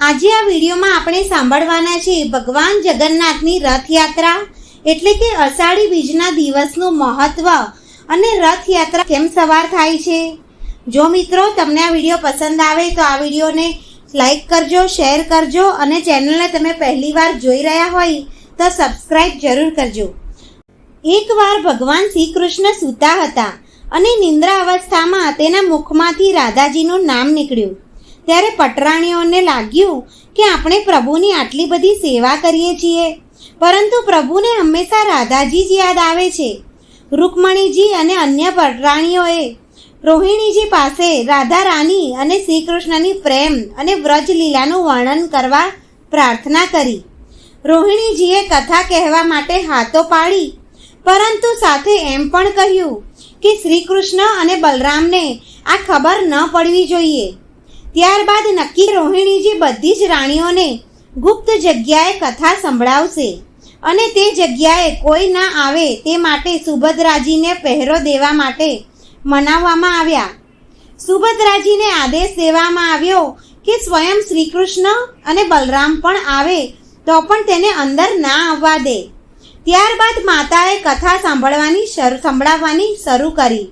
આજે આ વિડીયોમાં આપણે સાંભળવાના છે ભગવાન જગન્નાથની રથયાત્રા એટલે કે અષાઢી બીજના દિવસનું મહત્વ અને રથયાત્રા કેમ સવાર થાય છે. જો મિત્રો તમને આ વીડિયો પસંદ આવે તો આ વિડીયોને લાઈક કરજો, શેર કરજો અને ચેનલને તમે પહેલીવાર જોઈ રહ્યા હોય તો સબસ્ક્રાઈબ જરૂર કરજો. એકવાર ભગવાન શ્રી કૃષ્ણ સૂતા હતા અને નિંદ્રા અવસ્થામાં તેના મુખમાંથી રાધાજીનું નામ નીકળ્યું. ત્યારે પટરાણીઓને લાગ્યું કે આપણે પ્રભુની આટલી બધી સેવા કરીએ છીએ. પરંતુ પ્રભુને હંમેશા રાધાજી જ યાદ આવે છે. રૂકમણીજી અને અન્ય પટરાણીઓએ રોહિણીજી પાસે રાધા રાની અને શ્રી કૃષ્ણની પ્રેમ અને વ્રજ લીલાનું વર્ણન કરવા પ્રાર્થના કરી. રોહિણીજીએ કથા કહેવા માટે હાથો પાડી, પરંતુ સાથે એમ પણ કહ્યું કે શ્રી કૃષ્ણ અને બલરામને આ ખબર ન પડવી જોઈએ. ત્યારબાદ નક્કી રોહિણીજી બધી જ રાણીઓને ગુપ્ત જગ્યાએ કથા સંભળાવશે અને તે જગ્યાએ કોઈ ના આવે તે માટે સુભદ્રાજીને પહેરો દેવા માટે મનાવવામાં આવ્યા. સુભદ્રાજીને આદેશ દેવામાં આવ્યો કે સ્વયં શ્રી કૃષ્ણ અને બલરામ પણ આવે તો પણ તેને અંદર ના આવવા દે. ત્યારબાદ માતાએ કથા સાંભળવાની સંભળાવવાની શરૂ કરી.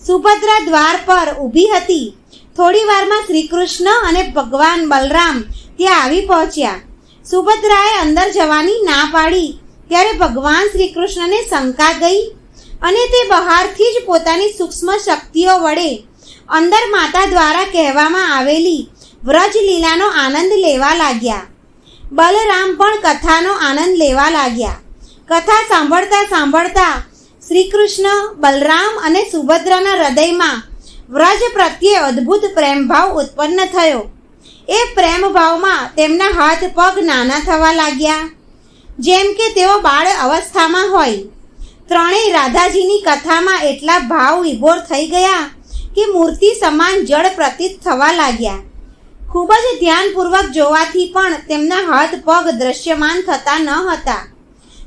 સુભદ્રા દ્વાર પર ઊભી હતી. થોડી વારમાં શ્રી કૃષ્ણ અને ભગવાન બલરામ ત્યાં આવી પહોંચ્યા. સુભદ્રાએ અંદર જવાની ના પાડી. ત્યારે ભગવાન શ્રી કૃષ્ણને શંકા ગઈ અને તે બહારથી જ પોતાની સૂક્ષ્મ શક્તિઓ વડે અંદર માતા દ્વારા કહેવામાં આવેલી વ્રજ લીલાનો આનંદ લેવા લાગ્યા. બલરામ પણ કથાનો આનંદ લેવા લાગ્યા. કથા સાંભળતા સાંભળતા શ્રી કૃષ્ણ બલરામ અને સુભદ્રાના હૃદયમાં વ્રજ પ્રત્યે અદ્ભુત પ્રેમભાવ ઉત્પન્ન થયો. એ પ્રેમભાવમાં તેમના હાથ પગ નાના થવા લાગ્યા. જેમ કે તેઓ બાળ અવસ્થામાં હોય. ત્રણેય રાધાજીની કથામાં એટલા ભાવ વિભોર થઈ ગયા કે મૂર્તિ સમાન જળ પ્રતીત થવા લાગ્યા. ખૂબ જ ધ્યાનપૂર્વક જોવાથી પણ તેમના હાથ પગ દ્રશ્યમાન થતા ન હતા.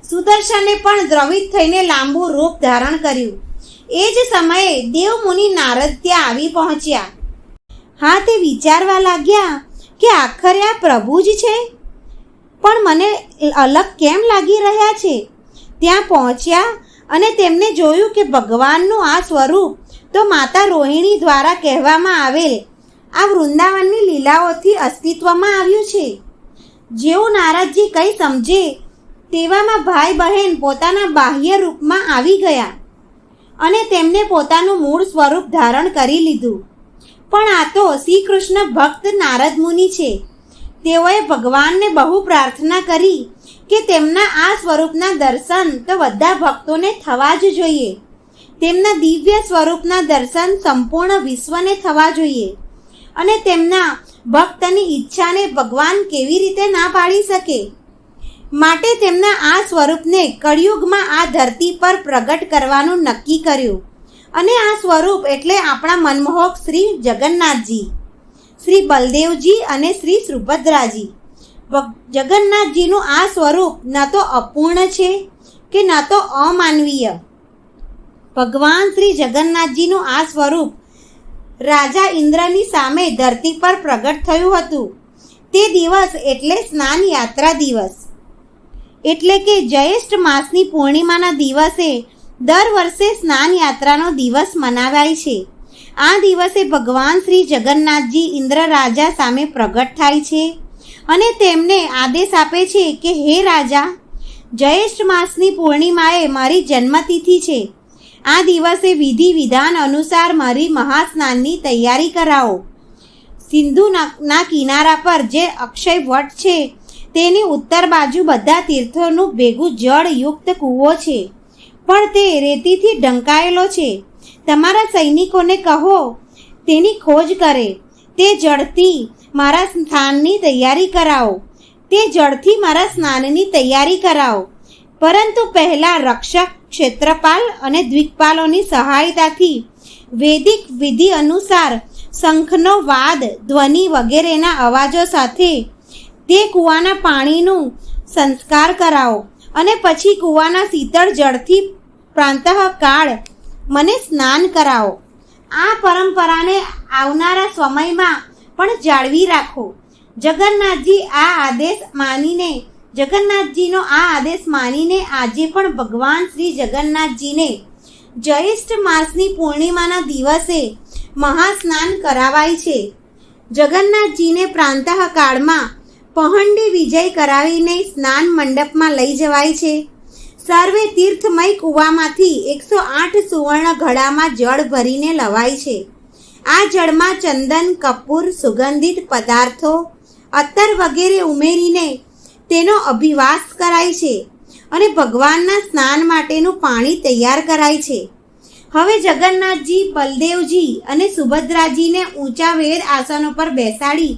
સુદર્શને પણ દ્રવિત થઈને લાંબુ રૂપ ધારણ કર્યું. એ જ સમયે દેવમુનિ નારદ ત્યાં આવી પહોંચ્યા. હા તે વિચારવા લાગ્યા કે આખરે આ પ્રભુ જ છે? પણ મને અલગ કેમ લાગી રહ્યા છે? ત્યાં પહોંચ્યા અને તેમને જોયું કે ભગવાનનું આ સ્વરૂપ તો માતા રોહિણી દ્વારા કહેવામાં આવેલ આ વૃંદાવનની લીલાઓથી અસ્તિત્વમાં આવ્યું છે. જેવું નારદજી કંઈ સમજે તેવામાં ભાઈ બહેન પોતાના બાહ્ય રૂપમાં આવી ગયા. અને તેમને પોતાનું મૂળ સ્વરૂપ ધારણ કરી લીધું. પણ આ તો શ્રી કૃષ્ણ ભક્ત નારદ મુનિ છે. તેઓએ ભગવાનને બહુ પ્રાર્થના કરી કે તેમના આ સ્વરૂપના દર્શન તો બધા ભક્તોને થવા જ જોઈએ. તેમના દિવ્ય સ્વરૂપના દર્શન સંપૂર્ણ વિશ્વને થવા જોઈએ. અને તેમના ભક્તની ઈચ્છાને ભગવાન કેવી રીતે ના પાડી શકે? માટે તેમના આ સ્વરૂપને કળિયુગમાં આ ધરતી પર પ્રગટ કરવાનું નક્કી કર્યું. અને આ સ્વરૂપ એટલે આપણા મનમોહક શ્રી જગન્નાથજી, શ્રી બલદેવજી અને શ્રી સુભદ્રાજી. જગન્નાથજીનું આ સ્વરૂપ ન તો અપૂર્ણ છે કે ન તો અમાનવીય. ભગવાન શ્રી જગન્નાથજીનું આ સ્વરૂપ રાજા ઇન્દ્રની સામે ધરતી પર પ્રગટ થયું હતું. તે દિવસ એટલે સ્નાન યાત્રા દિવસ. એટલે કે જ્યેષ્ઠ માસની પૂર્ણિમાના દિવસે દર વર્ષે સ્નાન યાત્રાનો દિવસ મનાવાય છે. આ દિવસે ભગવાન શ્રી જગન્નાથજી ઇન્દ્ર રાજા સામે પ્રગટ થાય છે અને તેમને આદેશ આપે છે કે, હે રાજા, જ્યેષ્ઠ માસની પૂર્ણિમાએ મારી જન્મતિથિ છે. આ દિવસે વિધિ વિધાન અનુસાર મારી મહાસ્નાનની તૈયારી કરાવો. સિંધુ ના કિનારા પર જે અક્ષય વટ છે તેની ઉત્તર બાજુ બધા તીર્થોનું ભેગું જળયુક્ત કૂવો છે. પણ તે રેતીથી ઢંકાયેલો છે. તમારા સૈનિકોને કહો, તેની ખોજ કરે. તે જળથી મારા સ્થાનની તૈયારી કરાવો. તે જળથી મારા સ્નાનની તૈયારી કરાવો. પરંતુ પહેલાં રક્ષક, ક્ષેત્રપાલ અને દ્વિકપાલોની સહાયતાથી વૈદિક વિધિ અનુસાર શંખનો વાદ, ધ્વનિ વગેરેના અવાજો સાથે તે કૂવાના પાણીનું સંસ્કાર કરાવો અને પછી કૂવાના શીતળ જળથી પ્રાંતઃકાળ મને સ્નાન કરાવો. આ પરંપરાને આવનારા સમયમાં પણ જાળવી રાખો. જગન્નાથજી આ આદેશ માનીને, જગન્નાથજીનો આ આદેશ માનીને આજે પણ ભગવાન શ્રી જગન્નાથજીને જ્યેષ્ઠ માસની પૂર્ણિમાના દિવસે મહાસ્નાન કરાવાય છે. જગન્નાથજીને પ્રાંતઃ કાળમાં પહંડી વિજય કરાવીને સ્નાન મંડપમાં લઈ જવાય છે. સર્વે તીર્થમય કૂવામાંથી એકસો આઠ સુવર્ણ ઘડામાં જળ ભરીને લવાય છે. આ જળમાં ચંદન, કપૂર, સુગંધિત પદાર્થો અત્તર વગેરે ઉમેરીને તેનો અભિવાસ કરાય છે અને ભગવાનના સ્નાન માટેનું પાણી તૈયાર કરાય છે. હવે જગન્નાથજી, બલદેવજી અને સુભદ્રાજીને ઊંચા વેદ આસનો પર બેસાડી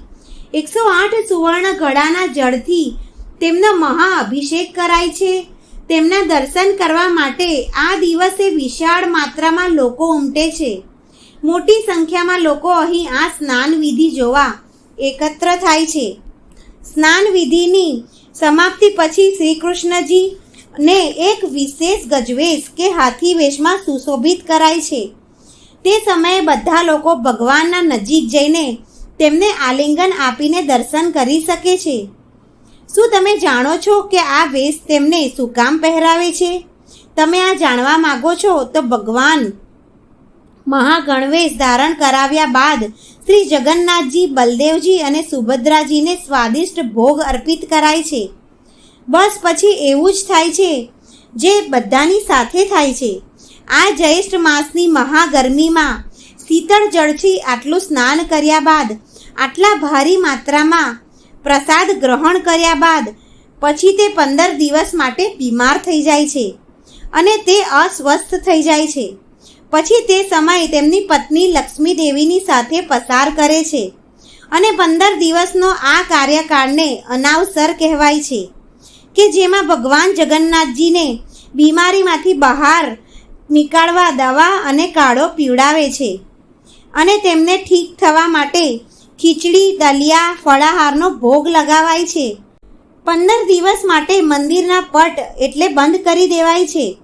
એકસો આઠ સુવર્ણ ઘડાના જળથી તેમનો મહાઅભિષેક કરાય છે. તેમના દર્શન કરવા માટે આ દિવસે વિશાળ માત્રામાં લોકો ઉમટે છે. મોટી સંખ્યામાં લોકો અહીં આ સ્નાન વિધિ જોવા એકત્ર થાય છે. સ્નાન વિધિની સમાપ્તિ પછી શ્રી કૃષ્ણજી ને એક વિશેષ ગજવેશ કે હાથી વેશમાં સુશોભિત કરાય છે. તે સમયે બધા લોકો ભગવાનના નજીક જઈને તેમને આલિંગન આપીને દર્શન કરી શકે છે. શું તમે જાણો છો કે આ વેશ તેમને શું કામ પહેરાવે છે? તમે આ જાણવા માગો છો તો ભગવાન મહાગણવેશ ધારણ કરાવ્યા બાદ શ્રી જગન્નાથજી, બલદેવજી અને સુભદ્રાજીને સ્વાદિષ્ટ ભોગ અર્પિત કરાય છે. બસ પછી એવું જ થાય છે જે બધાની સાથે થાય છે. આ જ્યેષ્ઠ માસની મહાગરમીમાં શીતળ જળથી આટલું સ્નાન કર્યા બાદ આટલા ભારી માત્રામાં પ્રસાદ ગ્રહણ કર્યા બાદ પછી તે પંદર દિવસ માટે બીમાર થઈ જાય છે અને તે અસ્વસ્થ થઈ જાય છે. પછી તે સમય તેમની પત્ની લક્ષ્મી દેવીની સાથે પસાર કરે છે અને પંદર દિવસનો આ કાર્યકાળને અનાવસર કહેવાય છે કે જેમાં ભગવાન જગન્નાથજીને બીમારીમાંથી બહાર નીકાળવા દવા અને કાળો પીવડાવે છે અને તેમને ઠીક થવા માટે ખીચડી, દલિયા, ફળાહારનો ભોગ લગાવાય છે. પંદર દિવસ માટે મંદિરના પટ એટલે બંધ કરી દેવાય છે.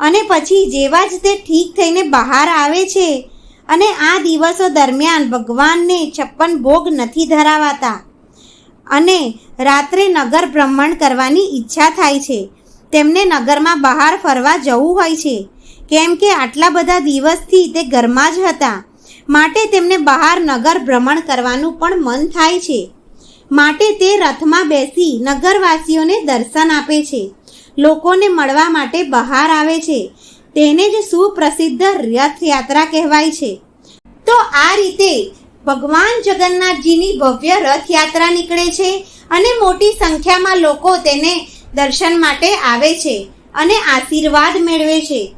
અને પછી જેવા જ તે ઠીક થઈને બહાર આવે છે. અને આ દિવસો દરમિયાન ભગવાનને છપ્પન ભોગ નથી ધરાવાતા. અને રાત્રે નગર ભ્રમણ કરવાની ઈચ્છા થાય છે. તેમને નગરમાં બહાર ફરવા જવું હોય છે. કેમ કે આટલા બધા દિવસથી તે ઘરમાં જ હતા. માટે તેમને બહાર નગર ભ્રમણ કરવાનું પણ મન થાય છે. માટે તે રથમાં બેસી નગરવાસીઓને દર્શન આપે છે. લોકોને મળવા માટે બહાર આવે છે. તેને જ સુપ્રસિદ્ધ રથયાત્રા કહેવાય છે. તો આ રીતે ભગવાન જગન્નાથજીની ભવ્ય રથયાત્રા નીકળે છે અને મોટી સંખ્યામાં લોકો તેને દર્શન માટે આવે છે અને આશીર્વાદ મેળવે છે.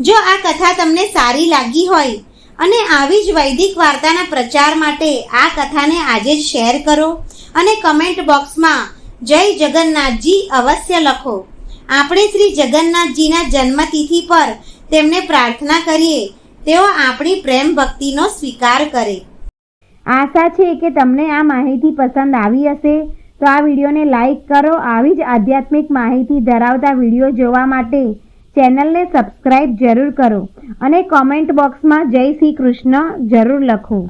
જો આ કથા તમને સારી લાગી હોય અને આવી જ વૈદિક વાર્તાના પ્રચાર માટે આ કથાને આજે જ શેર કરો અને કમેન્ટ બોક્સમાં જય જગન્નાથજી અવશ્ય લખો. આપણે શ્રી જગન્નાથજીના જન્મતિથિ પર તેમને પ્રાર્થના કરીએ. તેઓ આપણી પ્રેમ ભક્તિનો સ્વીકાર કરે. આશા છે કે તમને આ માહિતી પસંદ આવી હશે. તો આ વિડીયોને લાઈક કરો. આવી જ આધ્યાત્મિક માહિતી ધરાવતા વીડિયો જોવા માટે ચેનલને સબસ્ક્રાઈબ જરૂર કરો અને કોમેન્ટ બોક્સમાં જય શ્રી કૃષ્ણ જરૂર લખો.